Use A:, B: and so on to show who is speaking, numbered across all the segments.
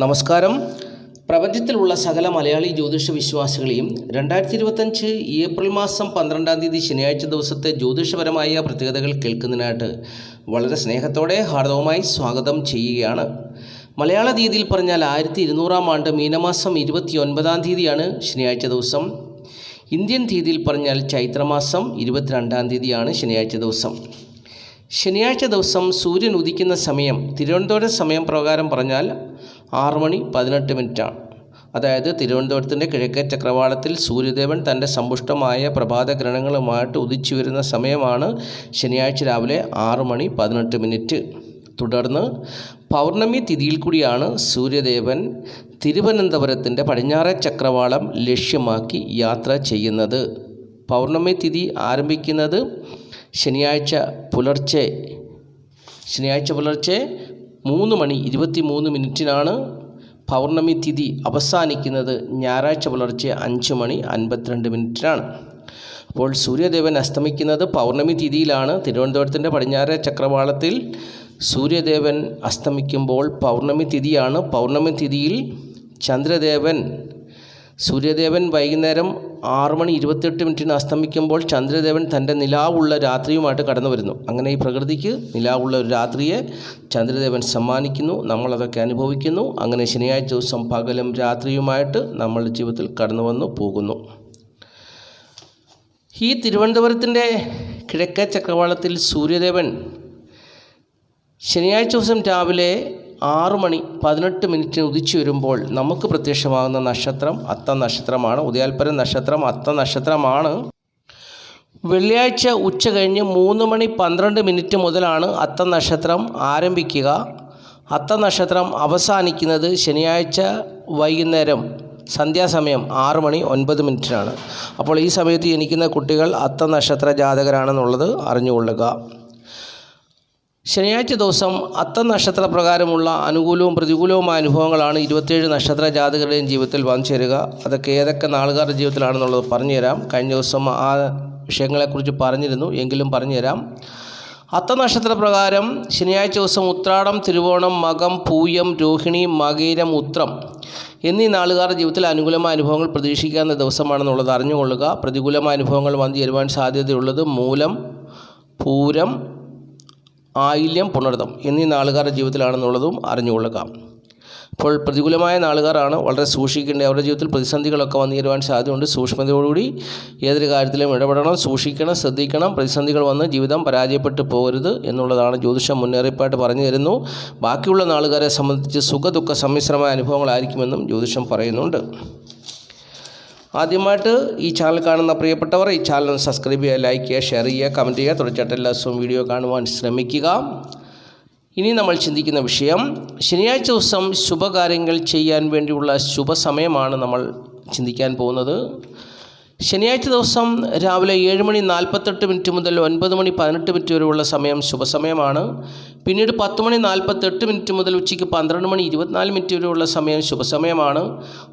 A: നമസ്കാരം. പ്രപഞ്ചത്തിലുള്ള സകല മലയാളി ജ്യോതിഷ വിശ്വാസികളെയും രണ്ടായിരത്തി ഇരുപത്തഞ്ച് ഏപ്രിൽ മാസം പന്ത്രണ്ടാം തീയതി ശനിയാഴ്ച ദിവസത്തെ ജ്യോതിഷപരമായ പ്രത്യേകതകൾ കേൾക്കുന്നതിനായിട്ട് വളരെ സ്നേഹത്തോടെ ഹാർദവുമായി സ്വാഗതം ചെയ്യുകയാണ്. മലയാള തീയതിയിൽ പറഞ്ഞാൽ ആയിരത്തി ഇരുന്നൂറാം ആണ്ട് മീനമാസം ഇരുപത്തി ഒൻപതാം തീയതിയാണ് ശനിയാഴ്ച ദിവസം. ഇന്ത്യൻ തീയതിയിൽ പറഞ്ഞാൽ ചൈത്രമാസം ഇരുപത്തിരണ്ടാം തീയതിയാണ് ശനിയാഴ്ച ദിവസം. ശനിയാഴ്ച ദിവസം സൂര്യൻ ഉദിക്കുന്ന സമയം തിരുവനന്തപുരം സമയം പ്രകാരം പറഞ്ഞാൽ ആറ് മണി പതിനെട്ട് മിനിറ്റാണ്. അതായത് തിരുവനന്തപുരത്തിന്റെ കിഴക്കേ ചക്രവാളത്തിൽ സൂര്യദേവൻ തന്റെ സമ്പുഷ്ടമായ പ്രഭാതഗ്രഹണങ്ങളുമായിട്ട് ഉദിച്ചു വരുന്ന സമയമാണ് ശനിയാഴ്ച രാവിലെ ആറ് മണി പതിനെട്ട് മിനിറ്റ്. തുടർന്ന് പൗർണമി തിഥിയിൽ കൂടിയാണ് സൂര്യദേവൻ തിരുവനന്തപുരത്തിന്റെ പടിഞ്ഞാറേ ചക്രവാളം ലക്ഷ്യമാക്കി യാത്ര ചെയ്യുന്നത്. പൗർണമി തിഥി ആരംഭിക്കുന്നത് ശനിയാഴ്ച പുലർച്ചെ. ശനിയാഴ്ച പുലർച്ചെ മൂന്ന് മണി ഇരുപത്തി മൂന്ന് മിനിറ്റിനാണ് പൗർണമി തിഥി അവസാനിക്കുന്നത്. ഞായറാഴ്ച പുലർച്ചെ അഞ്ച് മണി അൻപത്തിരണ്ട് മിനിറ്റിനാണ്. അപ്പോൾ സൂര്യദേവൻ അസ്തമിക്കുന്നത് പൗർണമി തിഥിയിലാണ്. തിരുവനന്തപുരത്തിന്റെ പടിഞ്ഞാറേ ചക്രവാളത്തിൽ സൂര്യദേവൻ അസ്തമിക്കുമ്പോൾ പൗർണമി തിഥിയാണ്. പൗർണമി തിഥിയിൽ ചന്ദ്രദേവൻ സൂര്യദേവൻ വൈകുന്നേരം ആറ് മണി ഇരുപത്തെട്ട് മിനിറ്റിന് അസ്തമിക്കുമ്പോൾ ചന്ദ്രദേവൻ തന്റെ നിലാവുള്ള രാത്രിയുമായിട്ട് കടന്നു വരുന്നു. അങ്ങനെ ഈ പ്രകൃതിക്ക് നിലാവുള്ള ഒരു രാത്രിയെ ചന്ദ്രദേവൻ സമ്മാനിക്കുന്നു നമ്മളതൊക്കെ അനുഭവിക്കുന്നു. അങ്ങനെ ശനിയാഴ്ച ദിവസം പകലും രാത്രിയുമായിട്ട് നമ്മളുടെ ജീവിതത്തിൽ കടന്നു വന്നു പോകുന്നു. ഈ തിരുവനന്തപുരത്തിന്റെ കിഴക്കേ ചക്രവാളത്തിൽ സൂര്യദേവൻ ശനിയാഴ്ച ദിവസം രാവിലെ ആറു മണി പതിനെട്ട് മിനിറ്റിന് ഉദിച്ചു വരുമ്പോൾ നമുക്ക് പ്രത്യക്ഷമാകുന്ന നക്ഷത്രം അത്ത നക്ഷത്രമാണ്. ഉദയാൽപരം നക്ഷത്രം അത്ത നക്ഷത്രമാണ്. വെള്ളിയാഴ്ച ഉച്ച കഴിഞ്ഞ് മൂന്ന് മണി പന്ത്രണ്ട് മിനിറ്റ് മുതലാണ് അത്ത നക്ഷത്രം ആരംഭിക്കുക. അത്ത നക്ഷത്രം അവസാനിക്കുന്നത് ശനിയാഴ്ച വൈകുന്നേരം സന്ധ്യാസമയം ആറ് മണി ഒൻപത് മിനിറ്റിനാണ്. അപ്പോൾ ഈ സമയത്ത് ജനിക്കുന്ന കുട്ടികൾ അത്ത നക്ഷത്ര ജാതകരാണെന്നുള്ളത് അറിഞ്ഞുകൊള്ളുക. ശനിയാഴ്ച ദിവസം അത്ത നക്ഷത്ര പ്രകാരമുള്ള അനുകൂലവും പ്രതികൂലവുമായ അനുഭവങ്ങളാണ് ഇരുപത്തേഴ് നക്ഷത്ര ജാതകരുടെയും ജീവിതത്തിൽ വന്നു ചേരുക. അതൊക്കെ ഏതൊക്കെ നാളുകാരുടെ ജീവിതത്തിലാണെന്നുള്ളത് പറഞ്ഞുതരാം. കഴിഞ്ഞ ദിവസം ആ വിഷയങ്ങളെക്കുറിച്ച് പറഞ്ഞിരുന്നു. എങ്കിലും പറഞ്ഞുതരാം. അത്ത നക്ഷത്ര പ്രകാരം ശനിയാഴ്ച ദിവസം ഉത്രാടം തിരുവോണം മകം പൂയം രോഹിണി മകീരം ഉത്രം എന്നീ നാളുകാരുടെ ജീവിതത്തിൽ അനുകൂലമായ അനുഭവങ്ങൾ പ്രതീക്ഷിക്കാവുന്ന ദിവസമാണെന്നുള്ളത് അറിഞ്ഞുകൊള്ളുക. പ്രതികൂലമായ അനുഭവങ്ങൾ വന്നു ചേരുവാൻ സാധ്യതയുള്ളത് മൂലം പൂരം ആയില്യം പുണർതം എന്നീ നാളുകാരുടെ ജീവിതത്തിലാണെന്നുള്ളതും അറിഞ്ഞുകൊള്ളുക. അപ്പോൾ പ്രതികൂലമായ നാളുകാരാണ് വളരെ സൂക്ഷിക്കേണ്ടത്. അവരുടെ ജീവിതത്തിൽ പ്രതിസന്ധികളൊക്കെ വന്നു തരുവാൻ സാധ്യതയുണ്ട്. സൂക്ഷ്മതയോടുകൂടി ഏതൊരു കാര്യത്തിലും ഇടപെടണം സൂക്ഷിക്കണം ശ്രദ്ധിക്കണം. പ്രതിസന്ധികൾ വന്ന് ജീവിതം പരാജയപ്പെട്ടു പോകരുത് എന്നുള്ളതാണ് ജ്യോതിഷം മുന്നറിയിപ്പായിട്ട് പറഞ്ഞു തരുന്നു. ബാക്കിയുള്ള നാളുകാരെ സംബന്ധിച്ച് സുഖ ദുഃഖ സമ്മിശ്രമായ അനുഭവങ്ങളായിരിക്കുമെന്നും ജ്യോതിഷം പറയുന്നുണ്ട്. ആദ്യമായിട്ട് ഈ ചാനൽ കാണുന്ന പ്രിയപ്പെട്ടവർ ഈ ചാനൽ സബ്സ്ക്രൈബ് ചെയ്യുക ലൈക്ക് ചെയ്യുക ഷെയർ ചെയ്യുക കമന്റ് ചെയ്യുക. തുടർച്ചയായിട്ട് എല്ലാ ദിവസവും വീഡിയോ കാണുവാൻ ശ്രമിക്കുക. ഇനി നമ്മൾ ചിന്തിക്കുന്ന വിഷയം ശനിയാഴ്ച ദിവസം ശുഭകാര്യങ്ങൾ ചെയ്യാൻ വേണ്ടിയുള്ള ശുഭസമയമാണ് നമ്മൾ ചിന്തിക്കാൻ പോകുന്നത്. ശനിയാഴ്ച ദിവസം രാവിലെ ഏഴ് മണി നാൽപ്പത്തെട്ട് മിനിറ്റ് മുതൽ ഒൻപത് മണി പതിനെട്ട് മിനിറ്റ് വരെയുള്ള സമയം ശുഭസമയമാണ്. പിന്നീട് പത്ത് മണി നാൽപ്പത്തെട്ട് മിനിറ്റ് മുതൽ ഉച്ചയ്ക്ക് പന്ത്രണ്ട് മണി ഇരുപത്തിനാല് മിനിറ്റ് വരെയുള്ള സമയം ശുഭസമയമാണ്.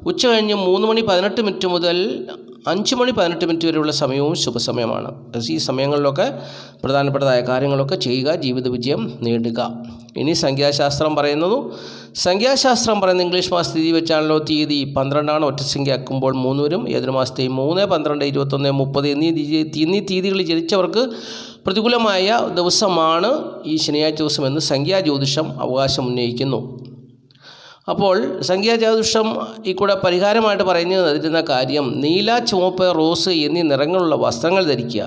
A: ഉച്ച കഴിഞ്ഞ് മൂന്ന് മണി പതിനെട്ട് മിനിറ്റ് മുതൽ അഞ്ച് മണി പതിനെട്ട് മിനിറ്റ് വരെയുള്ള സമയവും ശുഭസമയമാണ്. ഈ സമയങ്ങളിലൊക്കെ പ്രധാനപ്പെട്ടതായ കാര്യങ്ങളൊക്കെ ചെയ്യുക ജീവിത വിജയം നേടുക. ഇനി സംഖ്യാശാസ്ത്രം പറയുന്നു സംഖ്യാശാസ്ത്രം പറയുന്ന ഇംഗ്ലീഷ് മാസ തീയതി വെച്ചാണല്ലോ തീയതി. പന്ത്രണ്ടാണ് ഒറ്റസംഖ്യ ആക്കുമ്പോൾ മൂന്ന് വരും. ഏതൊരു മാസത്തെയും മൂന്ന് പന്ത്രണ്ട് ഇരുപത്തൊന്ന് മുപ്പത് എന്നീ എന്നീ തീയതികളിൽ ജനിച്ചവർക്ക് പ്രതികൂലമായ ദിവസമാണ് ഈ ശനിയാഴ്ച ദിവസം എന്ന് സംഖ്യാജ്യോതിഷം അവകാശം ഉന്നയിക്കുന്നു. അപ്പോൾ സംഖ്യാജ്യോതിഷം ഈ കൂടെ പരിഹാരമായിട്ട് പറഞ്ഞു തരുന്ന കാര്യം നീല ചുവപ്പ് റോസ് എന്നീ നിറങ്ങളുള്ള വസ്ത്രങ്ങൾ ധരിക്കുക.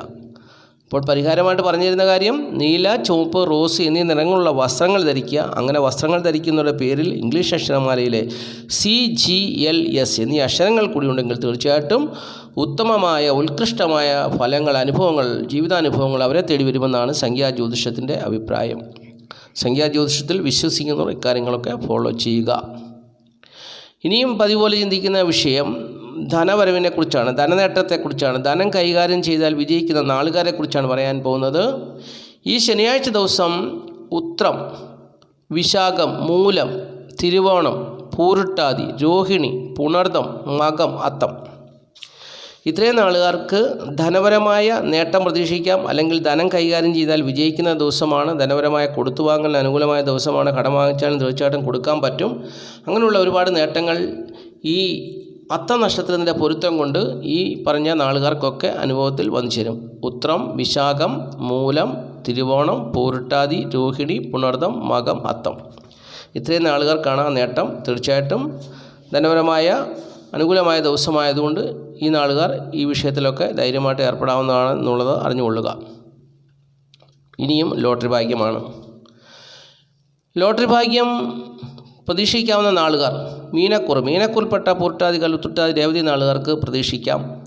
A: അപ്പോൾ പരിഹാരമായിട്ട് പറഞ്ഞു തരുന്ന കാര്യം നീല ചുവപ്പ് റോസ് എന്നീ നിറങ്ങളുള്ള വസ്ത്രങ്ങൾ ധരിക്കുക. അങ്ങനെ വസ്ത്രങ്ങൾ ധരിക്കുന്നവരുടെ പേരിൽ ഇംഗ്ലീഷ് അക്ഷരമാലയിലെ സി ജി എൽ എസ് എന്നീ അക്ഷരങ്ങൾ കൂടി ഉണ്ടെങ്കിൽ തീർച്ചയായിട്ടും ഉത്തമമായ ഉത്കൃഷ്ടമായ ഫലങ്ങൾ അനുഭവങ്ങൾ ജീവിതാനുഭവങ്ങൾ അവരെ തേടി വരുമെന്നാണ് സംഖ്യാ ജ്യോതിഷത്തിന്റെ അഭിപ്രായം. സംഖ്യാജ്യോതിഷത്തിൽ വിശ്വസിക്കുന്നവർ ഇക്കാര്യങ്ങളൊക്കെ ഫോളോ ചെയ്യുക. ഇനിയും പതിപോലെ ചിന്തിക്കുന്ന വിഷയം ധനവരവിനെ കുറിച്ചാണ് ധനനേട്ടത്തെക്കുറിച്ചാണ്. ധനം കൈകാര്യം ചെയ്താൽ വിജയിക്കുന്ന നാളുകാരെക്കുറിച്ചാണ് പറയാൻ പോകുന്നത്. ഈ ശനിയാഴ്ച ദിവസം ഉത്രം വിശാഖം മൂലം തിരുവോണം പൂരുട്ടാതി രോഹിണി പുണർദം മകം അത്തം. ഇത്രയും നാളുകാർക്ക് ധനപരമായ നേട്ടം പ്രതീക്ഷിക്കാം അല്ലെങ്കിൽ ധനം കൈകാര്യം ചെയ്താൽ വിജയിക്കുന്ന ദിവസമാണ് ധനപരമായ കൊടുത്തുവാങ്ങലിന് അനുകൂലമായ ദിവസമാണ് കടം വാങ്ങിച്ചാലും തീർച്ചയായിട്ടും കൊടുക്കാൻ പറ്റും. അങ്ങനെയുള്ള ഒരുപാട് നേട്ടങ്ങൾ ഈ അത്ത നക്ഷത്രത്തിന്റെ പൊരുത്തം കൊണ്ട് ഈ പറഞ്ഞ നാളുകാർക്കൊക്കെ അനുഭവത്തിൽ വന്നു ചേരും ഉത്രം വിശാഖം മൂലം തിരുവോണം പൂരുട്ടാതി രോഹിണി പുണർദം മകം അത്തം. ഇത്രയും നാളുകാർക്കാണ് ആ നേട്ടം തീർച്ചയായിട്ടും ധനപരമായ അനുകൂലമായ ദിവസമായതുകൊണ്ട് ഈ നാളുകാർ ഈ വിഷയത്തിലൊക്കെ ധൈര്യമായിട്ട് ഏർപ്പെടാവുന്നതാണ് എന്നുള്ളത് അറിഞ്ഞുകൊള്ളുക. ഇനിയും ലോട്ടറി ഭാഗ്യമാണ്. ലോട്ടറി ഭാഗ്യം പ്രതീക്ഷിക്കാവുന്ന നാളുകാർ മീനക്കുർ മീനക്കുൽപ്പെട്ട പൂർട്ടാതി തുട്ടാതി രേവതി നാളുകാർക്ക് പ്രതീക്ഷിക്കാം.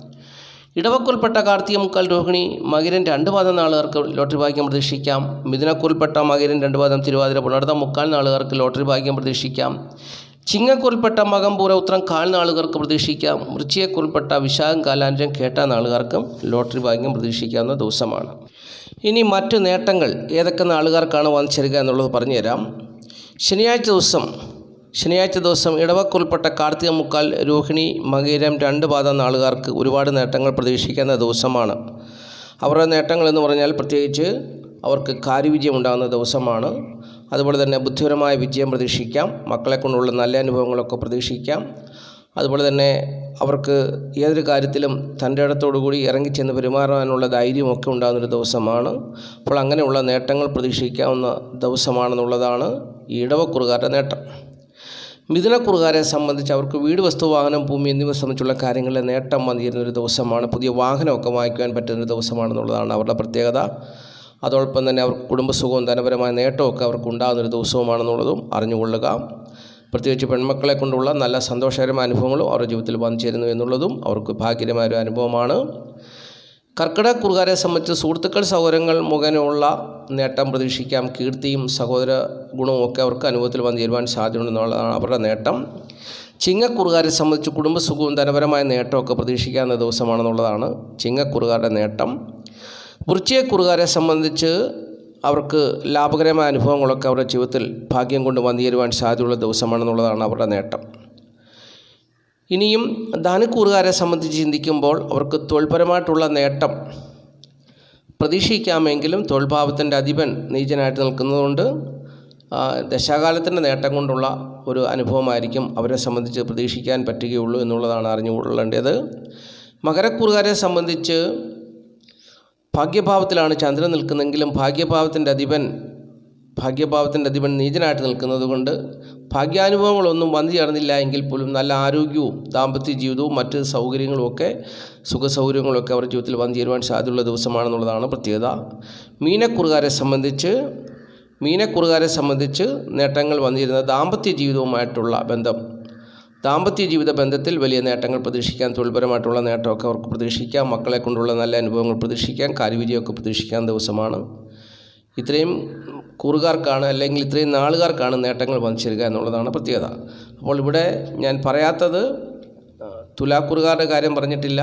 A: ഇടവക്കുൽപ്പെട്ട കാർത്തിക മുക്കാൽ രോഹിണി മകരൻ രണ്ട് പാദം നാളുകാർക്ക് ലോട്ടറി ഭാഗ്യം പ്രതീക്ഷിക്കാം. മിഥുനക്കുൽപ്പെട്ട മകരൻ രണ്ട് പാദം തിരുവാതിര പുണർത്ത മുക്കാൽ നാളുകാർക്ക് ലോട്ടറി ഭാഗ്യം പ്രതീക്ഷിക്കാം. ചിങ്ങക്കുൽപ്പെട്ട മകം ഉത്രം കാൽ നാളുകാർക്ക് പ്രതീക്ഷിക്കാം. വൃശ്ചിയക്കുൽപ്പെട്ട വിശാഖം കാലാഞ്ചം കേട്ട നാളുകാർക്കും ലോട്ടറി ഭാഗ്യം പ്രതീക്ഷിക്കാവുന്ന ദിവസമാണ്. ഇനി മറ്റു നേട്ടങ്ങൾ ഏതൊക്കെ നാളുകാർക്കാണ് വന്നിച്ചേരുക ചേരുക എന്നുള്ളത് പറഞ്ഞുതരാം. ശനിയാഴ്ച ദിവസം ശനിയാഴ്ച ദിവസം ഇടവക്കുൾപ്പെട്ട കാർത്തിക മുക്കാൽ രോഹിണി മകീരം രണ്ട് പാദം നാളുകാർക്ക് ഒരുപാട് നേട്ടങ്ങൾ പ്രതീക്ഷിക്കുന്ന ദിവസമാണ്. അവരുടെ നേട്ടങ്ങൾ എന്ന് പറഞ്ഞാൽ പ്രത്യേകിച്ച് അവർക്ക് കാര്യവിജയം ഉണ്ടാകുന്ന ദിവസമാണ്. അതുപോലെ തന്നെ ബുദ്ധിപരമായ വിജയം പ്രതീക്ഷിക്കാം. മക്കളെ കൊണ്ടുള്ള നല്ല അനുഭവങ്ങളൊക്കെ പ്രതീക്ഷിക്കാം. അതുപോലെ തന്നെ അവർക്ക് ഏതൊരു കാര്യത്തിലും തന്റെ ഇടത്തോടുകൂടി ഇറങ്ങിച്ചെന്ന് പെരുമാറാനുള്ള ധൈര്യമൊക്കെ ഉണ്ടാകുന്നൊരു ദിവസമാണ്. അപ്പോൾ അങ്ങനെയുള്ള നേട്ടങ്ങൾ പ്രതീക്ഷിക്കാവുന്ന ദിവസമാണെന്നുള്ളതാണ് ഈ ഇടവക്കുറുകാരുടെ നേട്ടം. മിഥുനക്കുറുകാരെ സംബന്ധിച്ച് അവർക്ക് വീട് വസ്തു വാഹനം ഭൂമി എന്നിവ സംബന്ധിച്ചുള്ള കാര്യങ്ങളിലെ നേട്ടം വന്നിരുന്നൊരു ദിവസമാണ്. പുതിയ വാഹനമൊക്കെ വാങ്ങിക്കുവാൻ പറ്റുന്നൊരു ദിവസമാണെന്നുള്ളതാണ് അവരുടെ പ്രത്യേകത. അതോടൊപ്പം തന്നെ അവർക്ക് കുടുംബസുഖവും ധനപരമായ നേട്ടമൊക്കെ അവർക്ക് ഉണ്ടാകുന്നൊരു ദിവസവുമാണെന്നുള്ളതും അറിഞ്ഞുകൊള്ളുക. പ്രത്യേകിച്ച് പെൺമക്കളെ കൊണ്ടുള്ള നല്ല സന്തോഷകരമായ അനുഭവങ്ങളും അവരുടെ ജീവിതത്തിൽ വന്നു ചേരുന്നു എന്നുള്ളതും അവർക്ക് ഭാഗ്യകരമായ ഒരു അനുഭവമാണ്. കർക്കിടക കുറുകാരെ സംബന്ധിച്ച് സുഹൃത്തുക്കൾ സൗകര്യങ്ങൾ മുഖേനയുള്ള നേട്ടം പ്രതീക്ഷിക്കാം. കീർത്തിയും സഹോദര ഗുണവും ഒക്കെ അവർക്ക് അനുഭവത്തിൽ വന്നു ചേരുവാൻ സാധ്യതയുണ്ടെന്നുള്ളതാണ് അവരുടെ നേട്ടം. ചിങ്ങക്കുറുകാരെ സംബന്ധിച്ച് കുടുംബസുഖവും ധനപരമായ നേട്ടമൊക്കെ പ്രതീക്ഷിക്കാവുന്ന ദിവസമാണെന്നുള്ളതാണ് ചിങ്ങക്കുറുകാരുടെ നേട്ടം. വൃശ്ചികക്കുറുകാരെ സംബന്ധിച്ച് അവർക്ക് ലാഭകരമായ അനുഭവങ്ങളൊക്കെ അവരുടെ ജീവിതത്തിൽ ഭാഗ്യം കൊണ്ട് വന്നു ചേരുവാൻ സാധ്യതയുള്ള ദിവസമാണെന്നുള്ളതാണ് അവരുടെ നേട്ടം. ഇനിയും ധനക്കൂറുകാരെ സംബന്ധിച്ച് ചിന്തിക്കുമ്പോൾ അവർക്ക് തൊഴിൽപരമായിട്ടുള്ള നേട്ടം പ്രതീക്ഷിക്കാമെങ്കിലും തൊഴിൽഭാവത്തിന്റെ അധിപൻ നീചനായിട്ട് നിൽക്കുന്നതുകൊണ്ട് ദശാകാലത്തിന്റെ നേട്ടം കൊണ്ടുള്ള ഒരു അനുഭവമായിരിക്കും അവരെ സംബന്ധിച്ച് പ്രതീക്ഷിക്കാൻ പറ്റുകയുള്ളൂ എന്നുള്ളതാണ് അറിഞ്ഞുകൊള്ളേണ്ടത്. മകരക്കൂറുകാരെ സംബന്ധിച്ച് ഭാഗ്യഭാവത്തിലാണ് ചന്ദ്രൻ നിൽക്കുന്നതെങ്കിലും ഭാഗ്യഭാവത്തിന്റെ അധിപൻ ഭാഗ്യഭാവത്തിന്റെ അധിപൻ നീചനായിട്ട് നിൽക്കുന്നതുകൊണ്ട് ഭാഗ്യാനുഭവങ്ങളൊന്നും വന്നു ചേർന്നില്ല എങ്കിൽ പോലും നല്ല ആരോഗ്യവും ദാമ്പത്യ ജീവിതവും മറ്റ് സൗകര്യങ്ങളുമൊക്കെ സുഖസൗകര്യങ്ങളൊക്കെ അവരുടെ ജീവിതത്തിൽ വന്നു ചേരുവാൻ സാധ്യതയുള്ള ദിവസമാണെന്നുള്ളതാണ് പ്രത്യേകത. മീനക്കുറുകാരെ സംബന്ധിച്ച് മീനക്കുറുകാരെ സംബന്ധിച്ച് നേട്ടങ്ങൾ വന്നിരുന്ന ദാമ്പത്യ ജീവിതവുമായിട്ടുള്ള ബന്ധം ദാമ്പത്യ ജീവിത ബന്ധത്തിൽ വലിയ നേട്ടങ്ങൾ പ്രതീക്ഷിക്കാൻ തൊഴിൽപരമായിട്ടുള്ള നേട്ടമൊക്കെ അവർക്ക് പ്രതീക്ഷിക്കാം മക്കളെ കൊണ്ടുള്ള നല്ല അനുഭവങ്ങൾ പ്രതീക്ഷിക്കാം കാര്യവിജയമൊക്കെ പ്രതീക്ഷിക്കാൻ ദിവസമാണ്. ഇത്രയും കൂറുകാർക്കാണ് അല്ലെങ്കിൽ ഇത്രയും നാളുകാർക്കാണ് നേട്ടങ്ങൾ വന്നു ചേരുക എന്നുള്ളതാണ് പ്രത്യേകത. അപ്പോൾ ഇവിടെ ഞാൻ പറയാത്തത് തുലാക്കുറുകാരുടെ കാര്യം പറഞ്ഞിട്ടില്ല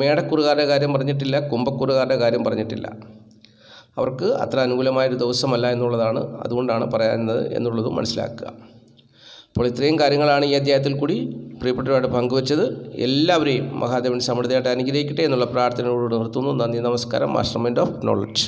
A: മേടക്കുറുകാരുടെ കാര്യം പറഞ്ഞിട്ടില്ല കുംഭക്കുറുകാരുടെ കാര്യം പറഞ്ഞിട്ടില്ല. അവർക്ക് അത്ര അനുകൂലമായൊരു ദിവസമല്ല എന്നുള്ളതാണ് അതുകൊണ്ടാണ് പറയുന്നത് എന്നുള്ളതും മനസ്സിലാക്കുക. അപ്പോൾ ഇത്രയും കാര്യങ്ങളാണ് ഈ അധ്യായത്തിൽ കൂടി പ്രിയപ്പെട്ടവരുമായിട്ട് പങ്കുവച്ചത്. എല്ലാവരെയും മഹാദേവൻ സമൃദ്ധിയായിട്ട് അനുഗ്രഹിക്കട്ടെ എന്നുള്ള പ്രാർത്ഥനയോട് നിർത്തുന്നു. നന്ദി നമസ്കാരം. Master mind of knowledge